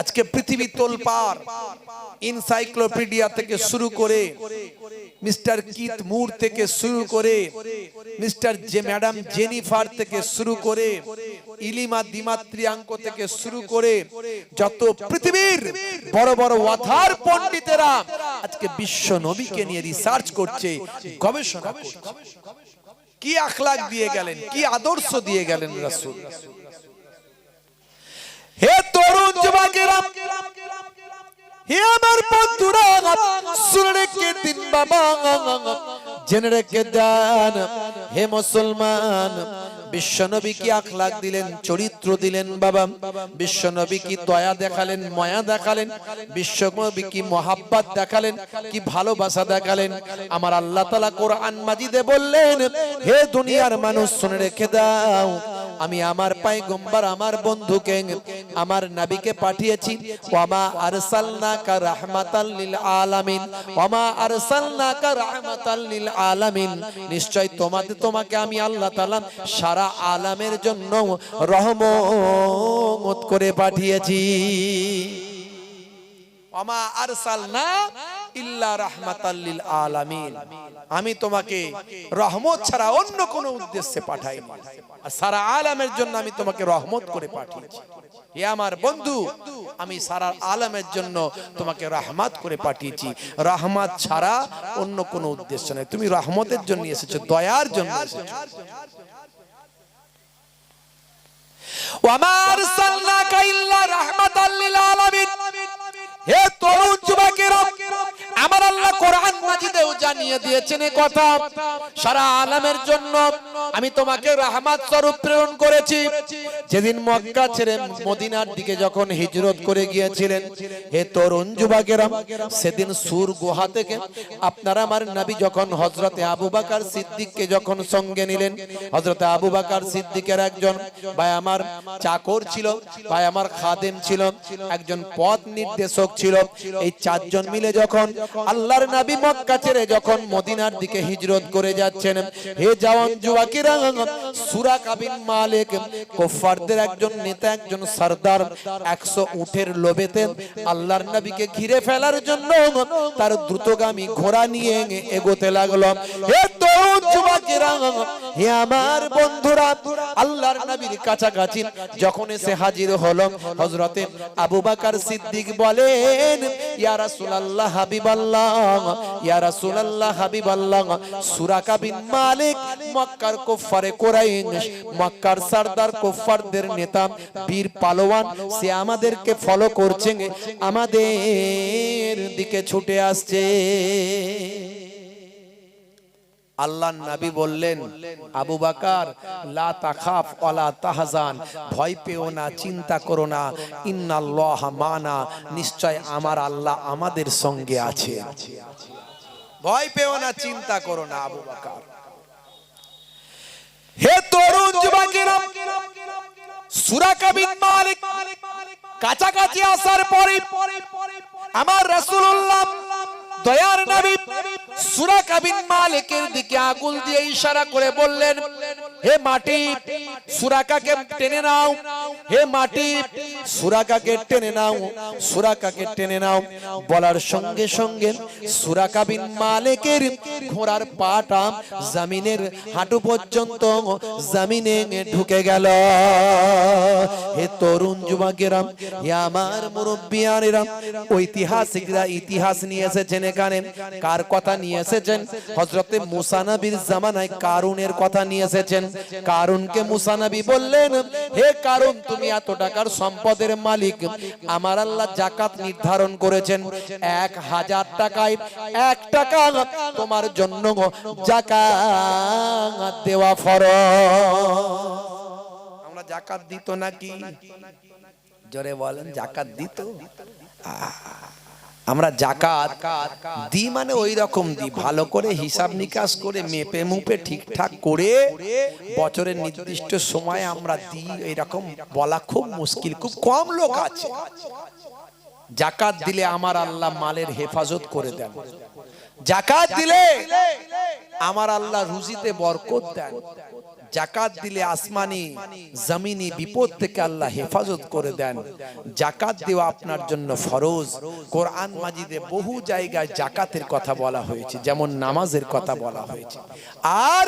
আজকে পৃথিবী তোলপার ইনসাইক্লোপিডিয়া থেকে শুরু করে মিস্টার কিত মুর থেকে শুরু করে মিস্টার যে ম্যাডাম জেনিফার থেকে শুরু করে ইলিমা দিমাত্রিয়াঙ্ক থেকে শুরু করে যত পৃথিবীর বড় বড় ওয়াথার পণ্ডিতেরা আজকে বিশ্ব নবীকে নিয়ে রিসার্চ করছে, গবেষণা করছে। কি আখলাক দিয়ে গেলেন, কি আদর্শ দিয়ে গেলেন রাসূল? জেনে রেখে দেন, হে মুসলমান, বিশ্বনবী কি আখলাক দিলেন, চরিত্র দিলেন বাবা? বিশ্বনবী কি দয়া দেখালেন, মায়া দেখালেন? বিশ্বনবী কি মহাব্বাত দেখালেন, কি ভালোবাসা দেখালেন? আমার আল্লাহ তাআলা কোরআন মাজিদে বললেন, হে দুনিয়ার মানুষ, শুনে রেখে দাও আমি আমার পায়গম্বর আমার বন্ধুকে, আমার নবীকে পাঠিয়েছি। ওয়ামা আরসালনাকা রাহমাতাল লিল আলামিন। ওয়ামা আরসালনাকা রাহমাতাল লিল আলামিন। নিশ্চয় তোমাদের, তোমাকে আমি আল্লাহ তাআলা সারা আলামের জন্য রহমত করে পাঠিয়েছি। ওয়ামা আরসালনা ইল্লা রাহমাতাল লিল আলামিন। আমি তোমাকে রহমত ছাড়া অন্য কোনো উদ্দেশ্যে পাঠাইনি। আর সারা আলামের জন্য আমি তোমাকে রহমত করে পাঠিয়েছি। হে আমার বন্ধু, আমি সারা আলামের জন্য তোমাকে রহমত করে পাঠিয়েছি। রহমত ছাড়া অন্য কোনো উদ্দেশ্য নেই। তুমি রহমতের জন্য এসেছ, দয়ার জন্য এসেছ। ওয়ামা আরসালনাকা ইল্লা রাহমাতাল লিল আলামিন। জানিয়ে দিয়েছেন কথা। সারা আলামের জন্য আমি তোমাকে রাহমাত স্বরূপ প্রেরণ করেছি। যেদিন মক্কা ছেড়ে মদিনার দিকে যখন হিজরত করে গিয়েছিলেন, হে তরুণ যুবকেরা সেদিন সুর গুহা থেকে আপনারা আমার নবী যখন হযরতে আবু বকর সিদ্দিককে যখন সঙ্গে নিলেন, হযরতে আবু বকর সিদ্দিকের একজন ভাই আমার চাকর ছিল, ভাই আমার খাদেম ছিল, একজন পথ নির্দেশক ছিল। এই চারজন মিলে যখন আল্লাহর নবী মক্কা ছেড়ে যখন মদিনার দিকে হিজরত করে যাচ্ছেন, হে জওয়ান যুবকেরা একজন নেতা, একজন সর্দার 100 উটের লোভেতে আল্লাহর নবীকে ঘিরে ফেলার জন্য তার দ্রুতগামী ঘোড়া নিয়ে এগোতে লাগল। আমার বন্ধুরা, আল্লাহর নবীর কাছাকাছি যখন এসে হাজির হলো আবু বকর সিদ্দিক বলেন, ইয়া রাসূলুল্লাহ হাবিবাল্লাহ, ইয়া রাসূলুল্লাহ হাবিবাল্লাহ সুরাকা বিন মালিক, মক্কার কুফারে কুরাইশ, মক্কার নেতা, বীর পালোয়ান, সে আমাদেরকে ফলো করছে, আমাদের দিকে ছুটে আসছে। আল্লাহ নবী বললেন, আবু বাকার তাহজান, ভয় পেও না, চিন্তা করো না, ইন্নাল্লাহ মানা, নিশ্চয় আমার আল্লাহ আমাদের সঙ্গে আছে। ভয় পেও না, চিন্তা করো না, আবু বাকার। হে তরুণ যুবকেরা সুরাকা বিন মালিক কাছাকাছি আসার পরে আমার রাসূলুল্লাহ দয়ার নবী সুরা কাবিন মালিকের দিকে আগুল দিয়ে ইশারা করে বললেন হে মাটি, সুরাকাকে টেনে নাও। হে মাটি, সুরাকাকে টেনে নাও। সুরাকাকে টেনে নাও। বলার সঙ্গে সঙ্গে সুরাকা বিন মালিকের ঘোড়ার পাটা জমিনের হাঁটু পর্যন্ত জমিনে ঢুকে গেল। হে তরুণ যুবকেরা, হে আমার মুরব্বিয়ানেরা, ঐতিহাসিকরা ইতিহাস নিয়ে এসেছেন এখানে। কার কথা নিয়ে এসেছেন? হজরতে মুসানবীর জামানায় কারুনের কথা নিয়ে এসেছেন। কারুনকে মুসানবী বললেন হে কারুন তুমি এত টাকার সম্পদের মালিক। আমার আল্লাহ জাকাত নির্ধারণ করেছেন। এক হাজার টাকায় এক টাকা তোমার জন্য জাকাত দেওয়া ফর আমরা জাকাত দিত নাকি? জোরে বলেন জাকাত দিত? আহ আমরা জাকাত দি মানে ওই রকম দি। ভালো করে হিসাব নিকাশ করে মেপে মুপে ঠিকঠাক করে বছরের নির্দিষ্ট সময় আমরা দিই। এরকম বলা খুব মুশকিল, খুব কম লোক আছে। জাকাত দিলে আমার আল্লাহ মালের হেফাজত করে দেন। জাকাত দিলে আমার আল্লাহ রুজিতে বরকত দেন। জাকাত দিলে আসমানি, জমিনি বিপদ থেকে আল্লাহ হেফাজত করে দেন। জাকাত দেওয়া আপনার জন্য ফরজ। কোরআন মাজিদে বহু জায়গায় জাকাতের কথা বলা হয়েছে, যেমন নামাজের কথা বলা হয়েছে। আর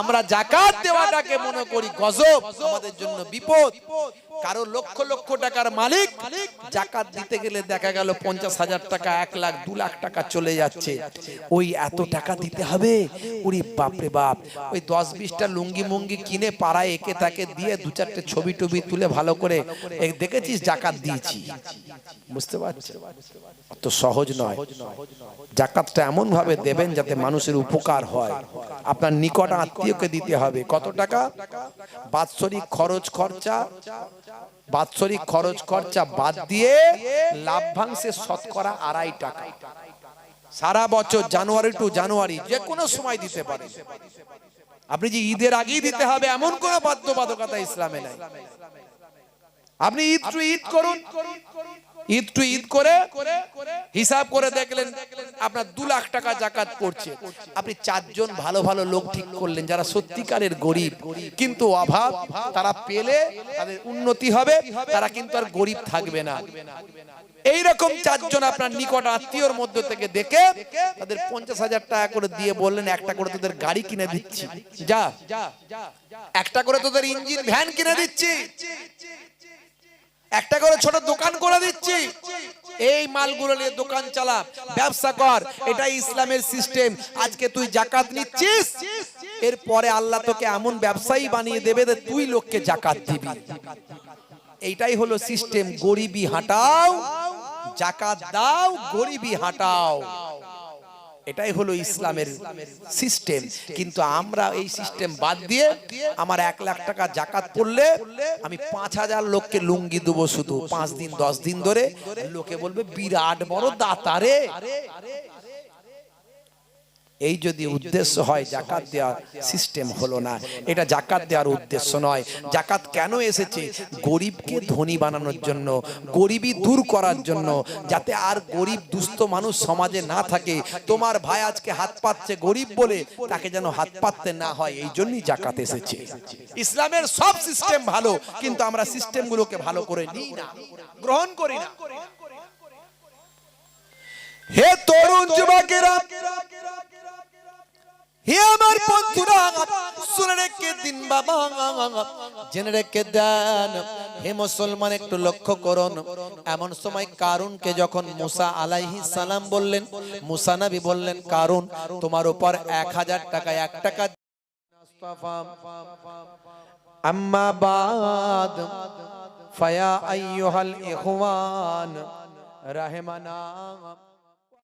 আমরা জাকাত দেওয়াটাকে মনে করি গজব, আমাদের জন্য বিপদ। কারও লক্ষ লক্ষ টাকার মালিক জাকাত দিতে গেলে দেখা গেল পঞ্চাশ হাজার টাকা, এক লাখ, দু লাখ টাকা চলে যাচ্ছে। ওই এত টাকা দিতে হবে? ওরে বাপরে বাপ। ওই দশ বিশটা লুঙ্গি মুঙ্গি কিনে পাড়ায় একে তাকে দিয়ে দু চারটে ছবি টবি তুলে ভালো করে দেখেছিস জাকাত দিয়েছি। বুঝতে পারছি? অত সহজ নয়। জাকাতটা এমন ভাবে দেবেন যাতে মানুষের উপকার হয়। আপনার নিকট আত্মীয়কে দিতে হবে। কত টাকা? বাৎসরিক খরচ, খরচা? বাৎসরিক খরচ খরচা বাদ দিয়ে লাভ্যাংশে শতকরা আড়াই টাকা। সারা বছর জানুয়ারি টু জানুয়ারি যে কোনো সময় দিতে পারেন। আপনি যে ঈদের আগেই দিতে হবে এমন কোনো বাধ্যবাধকতা ইসলামে নাই। আপনি ঈদ টু ঈদ করুন। ঈদ টু ঈদ করে হিসাব করে দেখলেন আপনার দু লাখ টাকা জাকাত পড়ছে। আপনি চারজন ভালো ভালো লোক ঠিক করলেন যারা সত্যিকারের গরিব কিন্তু অভাব তারা পেলে তাদের উন্নতি হবে তারা কিন্তু আর গরিব থাকবে না। এইরকম চারজন আপনার নিকট আত্মীয়র মধ্য থেকে দেখে তাদের পঞ্চাশ হাজার টাকা করে দিয়ে বললেন একটা করে তোদের গাড়ি কিনে দিচ্ছি। যা। একটা করে তোদের ইঞ্জিন ভ্যান কিনে দিচ্ছি। একটা করে ছোট দোকান করে দিচ্ছি। এই মালগুলো নিয়ে দোকান চালা, ব্যবসা কর এটা ইসলামের সিস্টেম। আজকে তুই জাকাত নিচ্ছিস, এরপরে আল্লাহ তোকে এমন ব্যবসায়ী বানিয়ে দেবে যে তুই লোককে জাকাত দিবি। এইটাই হলো সিস্টেম, গরিবি হাঁটাও, জাকাত দাও, গরিবি হাঁটাও। এটাই হলো ইসলামের সিস্টেম। কিন্তু আমরা এই সিস্টেম বাদ দিয়ে আমার এক লাখ টাকা জাকাত পড়লে আমি পাঁচ হাজার লোককে লুঙ্গি দেবো শুধু পাঁচ দিন দশ দিন ধরে লোকে বলবে বিরাট বড় দাতারে এই যদি উদ্দেশ্য হয় জাকাত দেওয়ার সিস্টেম হলো না। এটা জাকাত দেওয়ার উদ্দেশ্য নয়। জাকাত কেন এসেছে? গরিবকে ধনী বানানোর জন্য গরিবই দূর করার জন্য যাতে আর গরিব দুস্থ মানুষ সমাজে না থাকে। তোমার ভাই আজকে হাত পাচ্ছে গরিব বলে তাকে যেন হাত পাততে না হয়। এই জন্যই জাকাত এসেছে। ইসলামের সব সিস্টেম ভালো কিন্তু আমরা সিস্টেমগুলোকে ভালো করে নিই না। গ্রহণ করি না। হে তরুণ যুবকেরা হে আমার বন্ধুরা, শুনে রেখে দিন বাবা। জেনে রেখে দেন, হে মুসলমান, একটু লক্ষ্য করুন। এমন সময় কারুনকে যখন মুসা আলাইহি সালাম বললেন, মুসা নবী বললেন, কারুন, তোমার উপর এক হাজার টাকা এক টাকা আম্মা বাদ, ফায়া আইয়ুহাল ইখওয়ান, রাহমানা।